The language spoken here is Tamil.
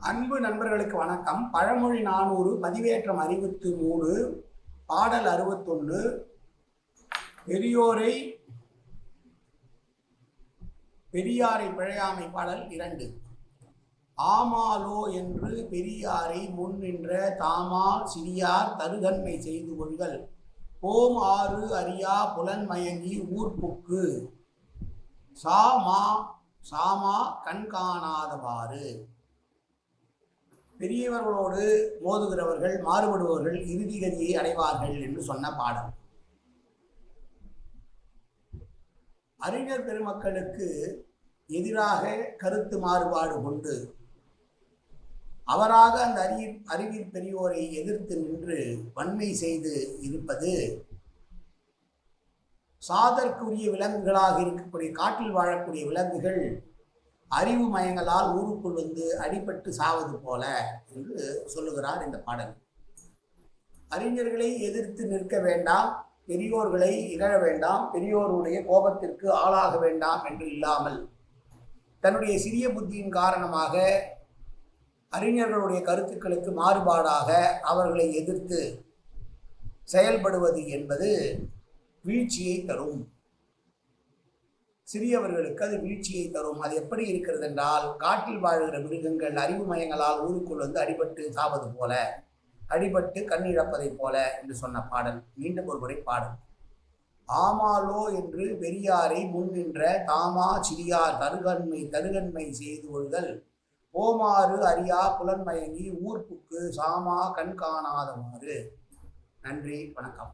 அன்பு நண்பர்களுக்கு வணக்கம். பழமொழி நானூறு பதிவேற்றம் அறுபத்தி மூணு பாடல் அறுபத்தொன்று பெரியோரை பெரியாரை பிழையாமை பாடல் இரண்டு. ஆமாலோ என்று பெரியாரை முன் நின்ற தாமா சிறியார் தருதன்மை செய்து கொள்கள். போம் ஆறு அறியா புலன்மயங்கி ஊர்ப்புக்கு. சாமா சாமா கண்காணாதவாறு. பெரியவர்களோடு மோதுகிறவர்கள் மாறுபடுபவர்கள் இறுதி கதியை அடைவார்கள் என்று சொன்ன பாடல். அறிஞர் பெருமக்களுக்கு எதிராக கருத்து மாறுபாடு கொண்டு அவராக அந்த அறி அறிவியல் பெரியோரை எதிர்த்து நின்று வன்மை செய்து இருப்பது சாதற்குரிய விலங்குகளாக இருக்கக்கூடிய காட்டில் வாழக்கூடிய விலங்குகள் அறிவு மயங்களால் ஊருக்குள் வந்து அடிபட்டு சாவது போல என்று சொல்லுகிறார் இந்த பாடல். அறிஞர்களை எதிர்த்து நிற்க வேண்டாம் பெரியோர்களை இகழ வேண்டாம் பெரியோருடைய கோபத்திற்கு ஆளாக வேண்டாம் என்று இல்லாமல் தன்னுடைய சிறிய புத்தியின் காரணமாக அறிஞர்களுடைய கருத்துக்களுக்கு மாறுபாடாக அவர்களை எதிர்த்து செயல்படுவது என்பது வீழ்ச்சியை தரும். சிறியவர்களுக்கு அது வீழ்ச்சியை தரும். அது எப்படி இருக்கிறது என்றால் காட்டில் வாழ்கிற மிருகங்கள் அறிவு மயங்களால் ஊருக்குள் வந்து அடிபட்டு சாவது போல அடிபட்டு கண்ணிழப்பதைப் போல என்று சொன்ன பாடல். மீண்டும் ஒரு முறை பாடல் ஆமாலோ என்று பெரியாரை முன்னின்ற தாமா சிறியார் தருகன்மை தருகன்மை செய்து கொள்தல் ஓமாறு அறியா புலன்மயங்கி ஊர்ப்புக்கு சாமா கண் காணாதவாறு. நன்றி வணக்கம்.